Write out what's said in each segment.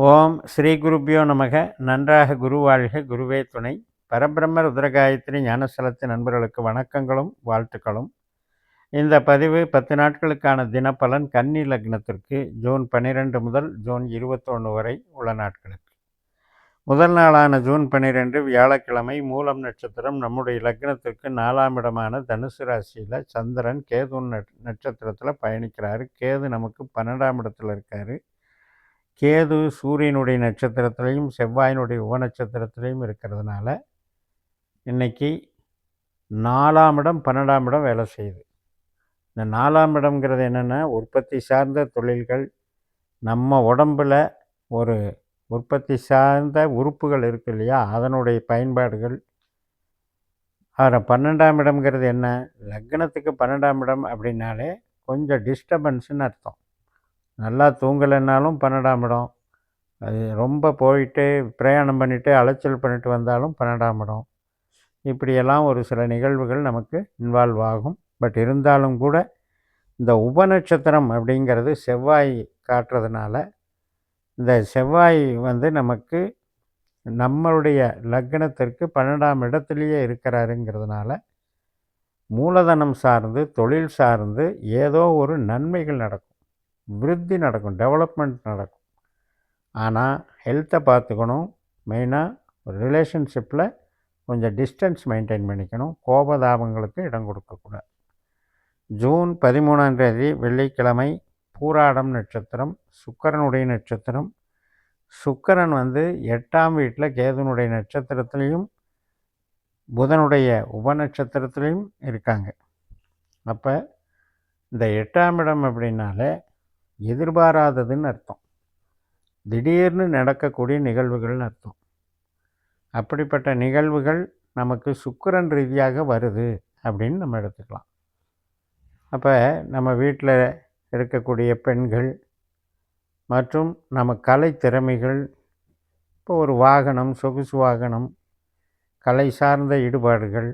ஓம் ஸ்ரீ குருபியோ நமக. நன்றாக குரு வாழ்க. குருவே துணை. பரபிரம்ம ருத்ரகாயத்ரி ஞானஸ்தலத்து நண்பர்களுக்கு வணக்கங்களும் வாழ்த்துக்களும். இந்த பதிவு பத்து நாட்களுக்கான தினப்பலன் கன்னி லக்னத்திற்கு ஜூன் பன்னிரெண்டு முதல் ஜூன் இருபத்தொன்று வரை உள்ள நாட்களுக்கு. முதல் நாளான ஜூன் பன்னிரெண்டு வியாழக்கிழமை மூலம் நட்சத்திரம் நம்முடைய லக்னத்திற்கு நாலாம் இடமான தனுசு ராசியில் சந்திரன் கேது நட்சத்திரத்தில் பயணிக்கிறாரு. கேது நமக்கு பன்னெண்டாம் இடத்துல இருக்கார். கேது சூரியனுடைய நட்சத்திரத்திலையும் செவ்வாயினுடைய உபநட்சத்திரத்திலையும் இருக்கிறதுனால இன்றைக்கி நாலாம் இடம் பன்னெண்டாம் இடம் வேலை செய்யுது. இந்த நாலாம் இடம்ங்கிறது என்னென்னா உற்பத்தி சார்ந்த தொழில்கள் நம்ம உடம்பில் ஒரு உற்பத்தி சார்ந்த உறுப்புகள் இருக்கு இல்லையா? அதனுடைய பயன்பாடுகள். அதில் பன்னெண்டாம் இடம்ங்கிறது என்ன? லக்னத்துக்கு பன்னெண்டாம் இடம் அப்படின்னாலே கொஞ்சம் டிஸ்டர்பன்ஸுன்னு அர்த்தம். நல்லா தூங்கலைன்னாலும் பன்னெண்டாம் இடம். அது ரொம்ப போயிட்டு பிரயாணம் பண்ணிவிட்டு அலைச்சல் பண்ணிட்டு வந்தாலும் பன்னெண்டாம் இடம். இப்படியெல்லாம் ஒரு சில நிகழ்வுகள் நமக்கு இன்வால்வ் ஆகும். பட் இருந்தாலும் கூட இந்த உபநட்சத்திரம் அப்படிங்கிறது செவ்வாய் காட்டுறதுனால இந்த செவ்வாய் வந்து நமக்கு நம்மளுடைய லக்னத்திற்கு பன்னெண்டாம் இடத்துலையே இருக்கிறாருங்கிறதுனால மூலதனம் சார்ந்து தொழில் சார்ந்து ஏதோ ஒரு நன்மைகள் நடக்கும். விருத்தி நடக்கும் டெவலப்மெண்ட் நடக்கும். ஆனால் ஹெல்த்தை பார்த்துக்கணும். மெயினாக ஒரு ரிலேஷன்ஷிப்பில் கொஞ்சம் டிஸ்டன்ஸ் மெயின்டைன் பண்ணிக்கணும். கோபதாபங்களுக்கு இடம் கொடுக்கக்கூடாது ஜூன் பதிமூணாம் தேதி வெள்ளிக்கிழமை பூராடம் நட்சத்திரம் சுக்கரனுடைய நட்சத்திரம். சுக்கரன் வந்து எட்டாம் வீட்டில் கேதுனுடைய நட்சத்திரத்துலேயும் புதனுடைய உப நட்சத்திரத்துலேயும் இருக்காங்க. அப்போ இந்த எட்டாம் இடம் அப்படின்னாலே எதிர்பாராததுன்னு அர்த்தம். திடீர்னு நடக்கக்கூடிய நிகழ்வுகள்னு அர்த்தம். அப்படிப்பட்ட நிகழ்வுகள் நமக்கு சுக்கரன் ரீதியாக வருது அப்படின்னு நம்ம எடுத்துக்கலாம். அப்போ நம்ம வீட்டில் இருக்கக்கூடிய பெண்கள் மற்றும் நம்ம கலை திறமைகள் இப்போ ஒரு வாகனம் சொகுசு வாகனம் கலை சார்ந்த ஈடுபாடுகள்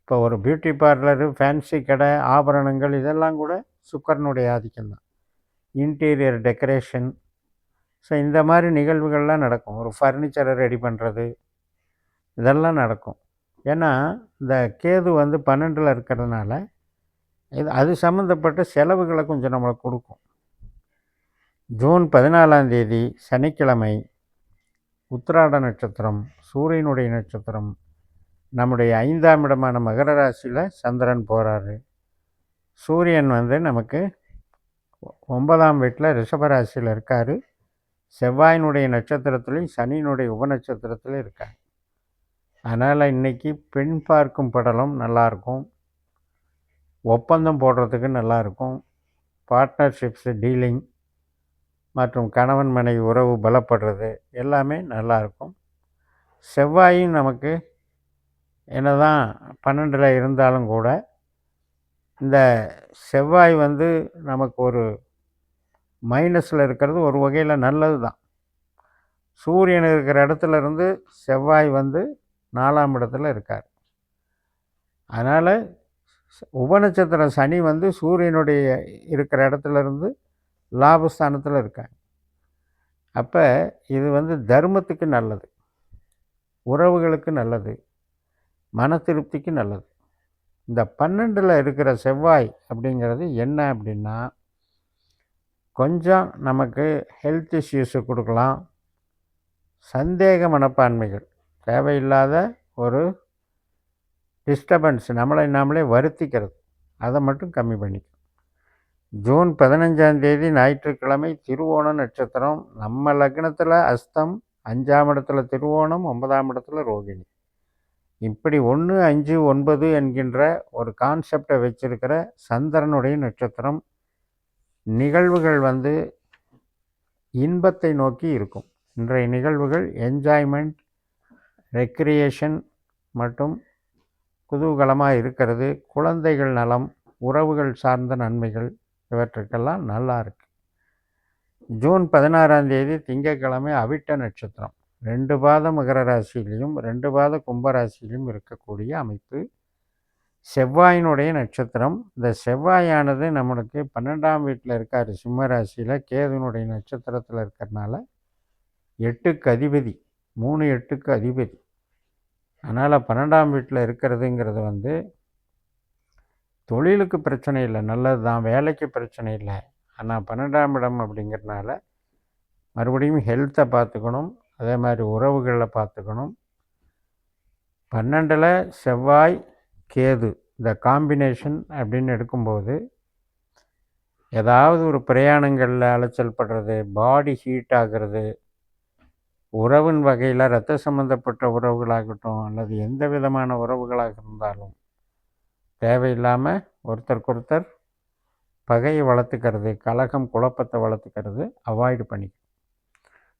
இப்போ ஒரு பியூட்டி பார்லரு ஃபேன்சி கடை ஆபரணங்கள் இதெல்லாம் கூட சுக்கரனுடைய ஆதிக்கம்தான். இன்டீரியர் டெக்கரேஷன் ஸோ இந்த மாதிரி நிகழ்வுகள்லாம் நடக்கும். ஒரு ஃபர்னிச்சரை ரெடி பண்ணுறது இதெல்லாம் நடக்கும். ஏன்னா இந்த கேது வந்து பன்னெண்டில் இருக்கிறதுனால இது அது சம்மந்தப்பட்ட செலவுகளை கொஞ்சம் நம்மளுக்கு கொடுக்கும். ஜூன் பதினாலாம் தேதி சனிக்கிழமை உத்திராட நட்சத்திரம் சூரியனுடைய நட்சத்திரம். நம்முடைய ஐந்தாம் இடமான மகர ராசியில் சந்திரன் போகிறாரு சூரியன் வந்து நமக்கு ஒன்பதாம் வீட்டில் ரிஷபராசியில் இருக்கார். செவ்வாயினுடைய நட்சத்திரத்துலேயும் சனியினுடைய உபநட்சத்திரத்துலையும் இருக்கார். அதனால் இன்றைக்கி பெண் பார்க்கும் படலம் நல்லாயிருக்கும் ஒப்பந்தம் போடுறதுக்கு நல்லாயிருக்கும் பார்ட்னர்ஷிப்ஸு டீலிங் மற்றும் கணவன் மனைவி உறவு பலப்படுறது எல்லாமே நல்லாயிருக்கும் செவ்வாயும் நமக்கு என்ன தான் பன்னெண்டில் இருந்தாலும் கூட இந்த செவ்வாய் வந்து நமக்கு ஒரு மைனஸில் இருக்கிறது ஒரு வகையில் நல்லது தான் சூரியன் இருக்கிற இடத்துல இருந்து செவ்வாய் வந்து நாலாம் இடத்துல இருக்கார். அதனால் உபநட்சத்திரம் சனி வந்து சூரியனுடைய இருக்கிற இடத்துல இருந்து லாபஸ்தானத்தில் இருக்காங்க அப்போ இது வந்து தர்மத்துக்கு நல்லது. உறவுகளுக்கு நல்லது. மன திருப்திக்கு நல்லது. இந்த பன்னெண்டில் இருக்கிற செவ்வாய் அப்படிங்கிறது என்ன அப்படின்னா கொஞ்சம் நமக்கு ஹெல்த் இஷ்யூஸு கொடுக்கலாம். சந்தேக மனப்பான்மைகள் தேவையில்லாத ஒரு டிஸ்டர்பன்ஸ் நம்மளை நாமளே வருத்திக்கிறது. அதை மட்டும் கம்மி பண்ணிக்கும். ஜூன் பதினஞ்சாந்தேதி ஞாயிற்றுக்கிழமை திருவோண நட்சத்திரம். நம்ம லக்னத்தில் அஸ்தம் அஞ்சாம் இடத்துல திருவோணம் ஒன்பதாம் இடத்துல ரோகிணி. இப்படி ஒன்று அஞ்சு ஒன்பது என்கின்ற ஒரு கான்செப்டை வச்சிருக்கிற சந்திரனுடைய நட்சத்திரம் நிகழ்வுகள் வந்து இன்பத்தை நோக்கி இருக்கும். இன்றைய நிகழ்வுகள் என்ஜாய்மெண்ட் ரெக்ரியேஷன் மற்றும் குதூகலமாக இருக்கிறது. குழந்தைகள் நலம் உறவுகள் சார்ந்த நன்மைகள் இவற்றுக்கெல்லாம் நல்லா இருக்குது ஜூன் பதினாறாம் தேதி திங்கட்கிழமை அவிட்ட நட்சத்திரம். ரெண்டு பாத மகர ராசியிலையும் ரெண்டு பாத கும்பராசியிலையும் இருக்கக்கூடிய அமைப்பு. செவ்வாயினுடைய நட்சத்திரம். இந்த செவ்வாயானது நம்மளுக்கு பன்னெண்டாம் வீட்டில் இருக்கார் சிம்ம ராசியில். கேதுனுடைய நட்சத்திரத்தில் இருக்கிறனால எட்டுக்கு அதிபதி மூணு எட்டுக்கு அதிபதி. அதனால் பன்னெண்டாம் வீட்டில் இருக்கிறதுங்கிறது வந்து தொழிலுக்கு பிரச்சனை இல்லை நல்லது தான் வேலைக்கு பிரச்சனை இல்லை. ஆனால் பன்னெண்டாம் இடம் அப்படிங்கிறதுனால மறுபடியும் ஹெல்த்தை பார்த்துக்கணும். அதே மாதிரி உறவுகளில் பார்த்துக்கணும். பன்னெண்டில் செவ்வாய் கேது இந்த காம்பினேஷன் அப்படின்னு எடுக்கும்போது ஏதாவது ஒரு பிரயாணங்களில் அலைச்சல் படுறது பாடி ஹீட் ஆகிறது உறவின் வகையில் இரத்த சம்மந்தப்பட்ட உறவுகளாகட்டும் அல்லது எந்த விதமான உறவுகளாக இருந்தாலும் தேவையில்லாமல் ஒருத்தருக்கு ஒருத்தர் பகையை வளர்த்துக்கிறது கலகம் குழப்பத்தை வளர்த்துக்கிறது அவாய்டு பண்ணிக்கணும்.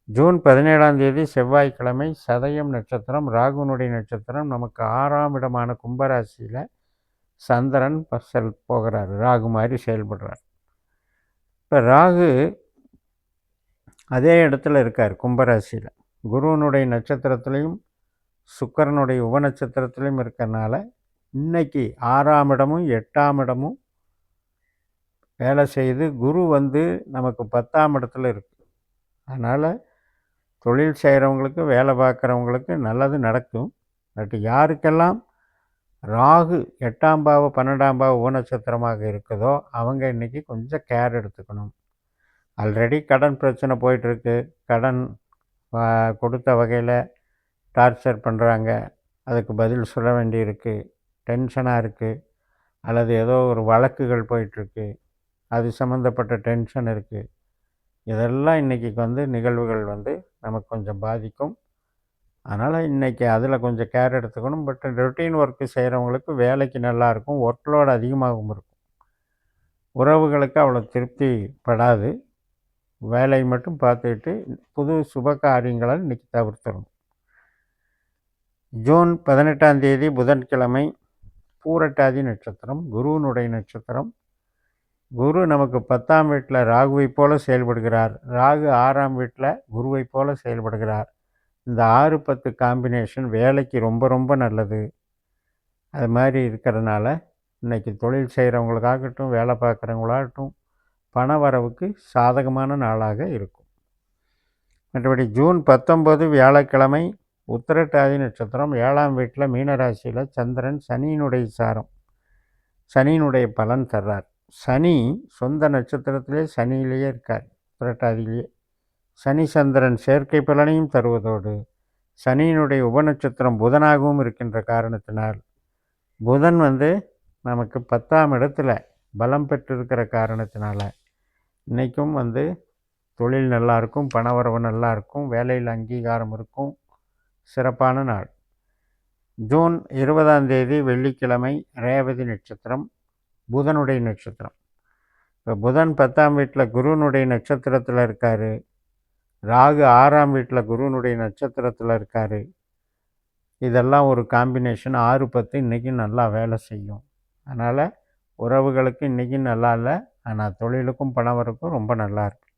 ஜூன் பதினேழாம் தேதி செவ்வாய்க்கிழமை சதயம் நட்சத்திரம் ராகுனுடைய நட்சத்திரம் நமக்கு ஆறாம் இடமான கும்பராசியில் சந்திரன் செல் போகிறார். ராகு மாதிரி செயல்படுறார். இப்போ ராகு அதே இடத்துல இருக்கார் கும்பராசியில். குருவனுடைய நட்சத்திரத்துலேயும் சுக்கரனுடைய உப நட்சத்திரத்துலேயும் இருக்கிறனால இன்னைக்கு ஆறாம் இடமும் எட்டாம் இடமும் வேலை செய்து குரு வந்து நமக்கு பத்தாம் இடத்துல இருக்குது அதனால் தொழில் செய்கிறவங்களுக்கு வேலை பார்க்குறவங்களுக்கு நல்லது நடக்கும். பட் யாருக்கெல்லாம் ராகு எட்டாம் பாவ பன்னெண்டாம் பாவ ஊனச்சத்திரமாக இருக்குதோ அவங்க இன்றைக்கி கொஞ்சம் கேர் எடுத்துக்கணும். ஆல்ரெடி கடன் பிரச்சனை போயிட்டுருக்கு. கடன் கொடுத்த வகையில் டார்ச்சர் பண்ணுறாங்க அதுக்கு பதில் சொல்ல வேண்டியிருக்கு. டென்ஷனாக இருக்குது அல்லது ஏதோ ஒரு வழக்குகள் போயிட்டுருக்கு. அது சம்மந்தப்பட்ட டென்ஷன் இருக்குது இதெல்லாம் இன்றைக்கி வந்து நிகழ்வுகள் வந்து நமக்கு கொஞ்சம் பாதிக்கும். அதனால் இன்றைக்கி அதில் கொஞ்சம் கேர் எடுத்துக்கணும். பட் ரொட்டீன் ஒர்க்கு செய்கிறவங்களுக்கு வேலைக்கு நல்லாயிருக்கும் ஒர்க் லோடு அதிகமாகவும் இருக்கும். உறவுகளுக்கு அவ்வளோ திருப்தி படாது. வேலையை மட்டும் பார்த்துக்கிட்டு புது சுப காரியங்களை இன்றைக்கி தவிர்த்துடணும். ஜூன் பதினெட்டாம் தேதி புதன்கிழமை பூரட்டாதி நட்சத்திரம் குருவனுடைய நட்சத்திரம் குரு நமக்கு பத்தாம் வீட்டில் ராகுவை போல செயல்படுகிறார். ராகு ஆறாம் வீட்டில் குருவை போல செயல்படுகிறார். இந்த ஆறு பத்து காம்பினேஷன் வேலைக்கு ரொம்ப ரொம்ப நல்லது. அது மாதிரி இருக்கிறதுனால இன்றைக்கி தொழில் செய்கிறவங்களுக்காகட்டும் வேலை பார்க்குறவங்களாகட்டும் பண வரவுக்கு சாதகமான நாளாக இருக்கும். மற்றபடி ஜூன் பத்தொம்பது வியாழக்கிழமை உத்திரட்டாதி நட்சத்திரம் ஏழாம் வீட்டில் மீனராசியில் சந்திரன் சனியினுடைய சாரம். சனியினுடைய பலன் தர்றார். சனி சொந்த நட்சத்திரத்திலே சனியிலேயே இருக்கார் புரட்டாதியிலேயே. சனி சந்திரன் செயற்கை பலனையும் தருவதோடு சனியினுடைய உபநட்சத்திரம் புதனாகவும் இருக்கின்ற காரணத்தினால் புதன் வந்து நமக்கு பத்தாம் இடத்துல பலம் பெற்றிருக்கிற காரணத்தினால இன்றைக்கும் வந்து தொழில் நல்லாயிருக்கும் பணவரவு நல்லாயிருக்கும் வேலையில் அங்கீகாரம் இருக்கும் சிறப்பான நாள். ஜூன் இருபதாம் தேதி வெள்ளிக்கிழமை ரேவதி நட்சத்திரம் புதனுடைய நட்சத்திரம். இப்போ புதன் பத்தாம் வீட்டில் குருனுடைய நட்சத்திரத்தில் இருக்கார். ராகு ஆறாம் வீட்டில் குருனுடைய நட்சத்திரத்தில் இருக்கார். இதெல்லாம் ஒரு காம்பினேஷன். ஆறு பத்து இன்றைக்கும் நல்லா வேலை செய்யும். அதனால் உறவுகளுக்கு இன்றைக்கி நல்லா இல்லை. ஆனால் தொழிலுக்கும் பணவருக்கும் ரொம்ப நல்லா இருக்குது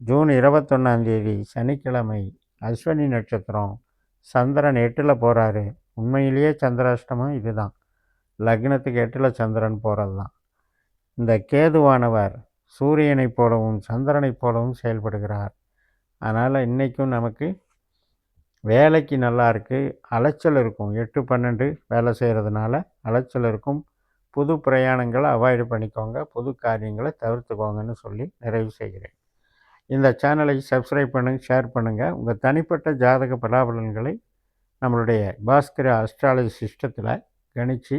ஜூன் இருபத்தொன்னாந்தேதி சனிக்கிழமை அஸ்வினி நட்சத்திரம். சந்திரன் எட்டில் போகிறாரு உண்மையிலேயே சந்திராஷ்டமம் இதுதான். லக்னத்துக்கு எட்டில் சந்திரன் போகிறது தான் இந்த கேதுவானவர் சூரியனைப் போலவும் சந்திரனைப் போலவும் செயல்படுகிறார். அதனால் இன்றைக்கும் நமக்கு வேலைக்கு நல்லா இருக்குது அலைச்சல் இருக்கும். எட்டு பன்னெண்டு வேலை செய்கிறதுனால அலைச்சல் இருக்கும். புது பிரயாணங்களை அவாய்டு பண்ணிக்கோங்க புது காரியங்களை தவிர்த்துக்கோங்கன்னு சொல்லி நிறைவு செய்கிறேன். இந்த சேனலை சப்ஸ்கிரைப் பண்ணுங்கள் ஷேர் பண்ணுங்கள் உங்கள் தனிப்பட்ட ஜாதக பலாபலன்களை நம்மளுடைய பாஸ்கர அஸ்ட்ராலஜி சிஸ்டத்தில் கணித்து